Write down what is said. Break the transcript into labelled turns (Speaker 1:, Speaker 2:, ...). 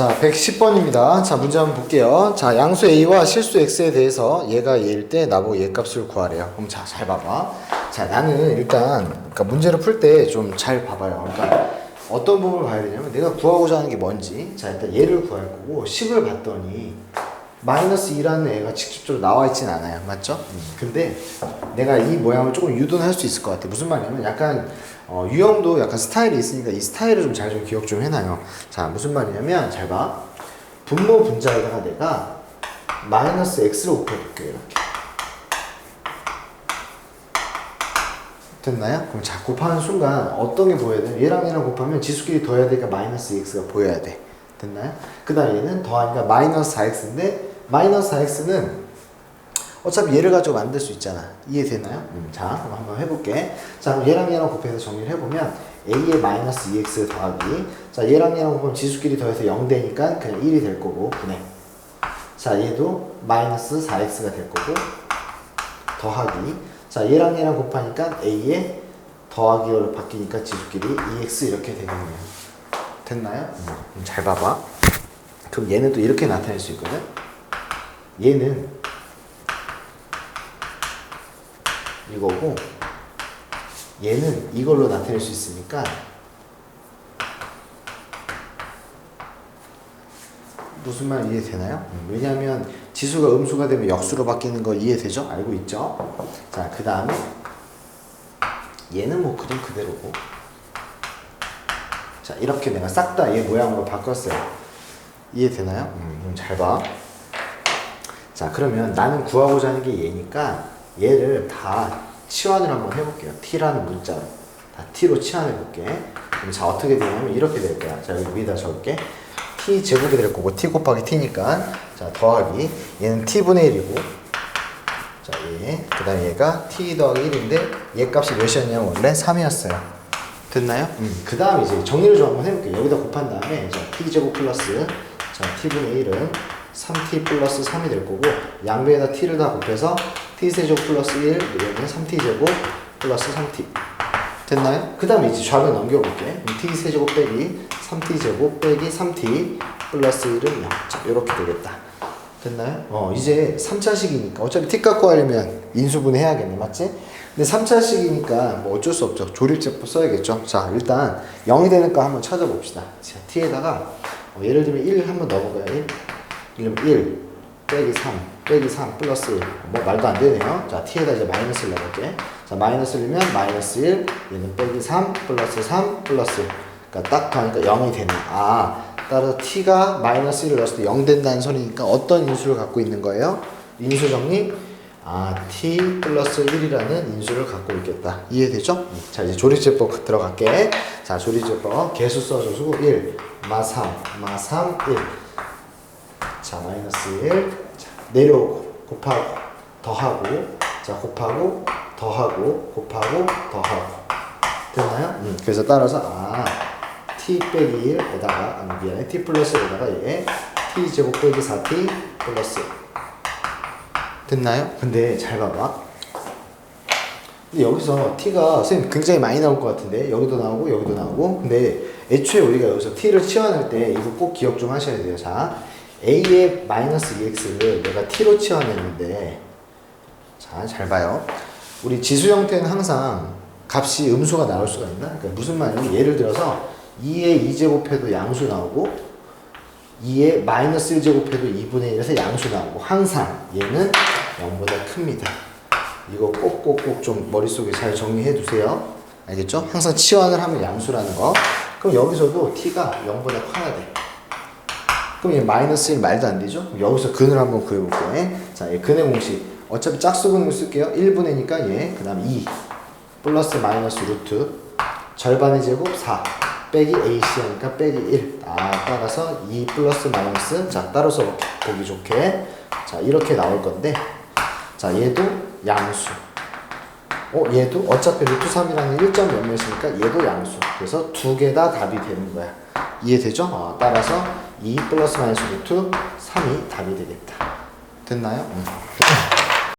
Speaker 1: 자, 110번입니다. 자, 문제 한번 볼게요. 자, 양수 A와 실수 X에 대해서 얘가 얘일 때 나보고 얘 값을 구하래요. 그럼 자, 잘 봐봐. 자, 나는 일단, 그러니까 문제를 풀 때 좀 잘 봐봐요. 그러니까 어떤 부분을 봐야 되냐면 내가 구하고자 하는 게 뭔지. 자, 일단 얘를 구할 거고, 식을 봤더니 마이너스 2라는 애가 직접적으로 나와 있진 않아요. 맞죠? 근데 내가 이 모양을 조금 유도할 수 있을 것 같아. 무슨 말이냐면 약간 어, 유형도 약간 스타일이 있으니까 이 스타일을 좀 잘 좀 기억 좀 해놔요. 자, 무슨 말이냐면 잘 봐. 분모 분자에다가 내가 마이너스 x를 곱해볼게요. 이렇게. 됐나요? 그럼 자 곱하는 순간 어떤 게 보여야 돼? 얘랑 얘랑 곱하면 지수끼리 더해야 되니까 마이너스 x가 보여야 돼. 됐나요? 그 다음에 얘는 더하니까 마이너스 4x인데 마이너스 4x는 어차피 얘를 가지고 만들 수 있잖아. 이해되나요? 음, 자, 그럼 한번 해볼게. 자, 그럼 얘랑 얘랑 곱해서 정리를 해보면 a의 마이너스 2x 더하기 자, 얘랑 얘랑 곱하면 지수끼리 더해서 0 되니까 그냥 1이 될 거고 분해. 자, 얘도 마이너스 4x가 될 거고 더하기 자, 얘랑 얘랑 곱하니까 a의 더하기로 바뀌니까 지수끼리 2x 이렇게 되겠네요. 됐나요? 음, 잘 봐봐. 그럼 얘는 또 이렇게 나타낼 수 있거든. 얘는 이거고 얘는 이걸로 나타낼 수 있으니까 무슨 말 이해되나요? 음, 왜냐하면 지수가 음수가 되면 역수로 바뀌는 거 이해되죠? 알고 있죠? 자, 그 다음에 얘는 뭐 그냥 그대로고 자, 이렇게 내가 싹 다 얘 모양으로 바꿨어요. 이해되나요? 음, 그럼 잘 봐. 자, 그러면 나는 구하고자 하는 게 얘니까 얘를 다 치환을 한번 해볼게요. t라는 문자로. 다 t로 치환해볼게. 그럼 자, 어떻게 되냐면 이렇게 될 거야. 자, 여기 위에다 적을게. t 제곱이 될 거고, t 곱하기 t니까. 자, 더하기. 얘는 t분의 1이고. 자, 얘. 그 다음에 얘가 t 더하기 1인데, 얘 값이 몇이었냐면 원래 3이었어요. 됐나요? 음. 그 다음에 이제 정리를 좀 한번 해볼게요. 여기다 곱한 다음에, 자, t 제곱 플러스, 자, t분의 1은 3t 플러스 3이 될 거고 양배에다 t를 다 곱해서 t세제곱 플러스 1 여기는 3t제곱 플러스 3t 됐나요? 그 다음에 이제 좌변 넘겨볼게 t세제곱 빼기 3t제곱 빼기 3t 플러스 1은 0 자, 이렇게 되겠다 됐나요? 어 이제 3차식이니까 어차피 t 갖고 하려면 인수분 해야겠네 맞지? 근데 3차식이니까 뭐 어쩔 수 없죠 조립제법 써야겠죠 자 일단 0이 되는 거 한번 찾아봅시다 자 t에다가 어, 예를 들면 1 한번 넣어볼까요? 1 이러면 1 빼기 3 빼기 3 플러스 1. 뭐 말도 안 되네요. 자, t에다 이제 마이너스를 넣어볼게. 자, 마이너스를 넣으면 마이너스 1, 얘는 빼기 3 플러스 3 플러스 1. 그러니까 딱 하니까 0이 되네. 아, 따라서 t가 마이너스 1을 넣었을 때 0 된다는 소리니까 어떤 인수를 갖고 있는 거예요? 인수 정리? 아, t 플러스 1이라는 인수를 갖고 있겠다. 이해되죠? 자, 이제 조립제법 들어갈게. 자, 조립제법 개수 써줘. 수고 1, 마 3, 마 3, 1. 자 마이너스 1 자, 내려오고 곱하고 더하고 자 곱하고 더하고 곱하고 더하고 됐나요? 음, 그래서 따라서 아 t 빼기 1에다가 아 미안해 t 플러스 에다가 얘 t 제곱 빼기 4t 플러스 됐나요? 근데 잘 봐봐 근데 여기서 t가 선생님 굉장히 많이 나올 것 같은데 여기도 나오고 여기도 나오고 근데 애초에 우리가 여기서 t를 치환할 때 이거 꼭 기억 좀 하셔야 돼요 자 a의 마이너스 2x를 내가 t로 치환했는데 자 잘 봐요 우리 지수 형태는 항상 값이 음수가 나올 수가 있나? 그러니까 무슨 말이냐면 예를 들어서 2의 2제곱해도 양수 나오고 2의 마이너스 1제곱해도 2분의 1에서 양수 나오고 항상 얘는 0보다 큽니다 이거 꼭꼭꼭 좀 머릿속에 잘 정리해 두세요 알겠죠? 항상 치환을 하면 양수라는 거 그럼 여기서도 t가 0보다 커야 돼 그럼 얘 마이너스 1 말도 안 되죠? 여기서 근을 한번 구해볼게. 자, 얘 근의 공식. 어차피 짝수근을 쓸게요. 1분의니까 얘, 그 다음 2. 플러스 마이너스 루트. 절반의 제곱 4. 빼기 AC 하니까 빼기 1. 아, 따라서 2 플러스 마이너스. 자, 따라서 보기 좋게. 자, 이렇게 나올 건데. 자, 얘도 양수. 어, 얘도 어차피 루트 3이라는 1점 몇몇이니까 얘도 양수. 그래서 두 개 다 답이 되는 거야. 이해되죠? 어, 따라서 2 플러스 마이너스 루트 3이 답이 되겠다. 됐나요? 음.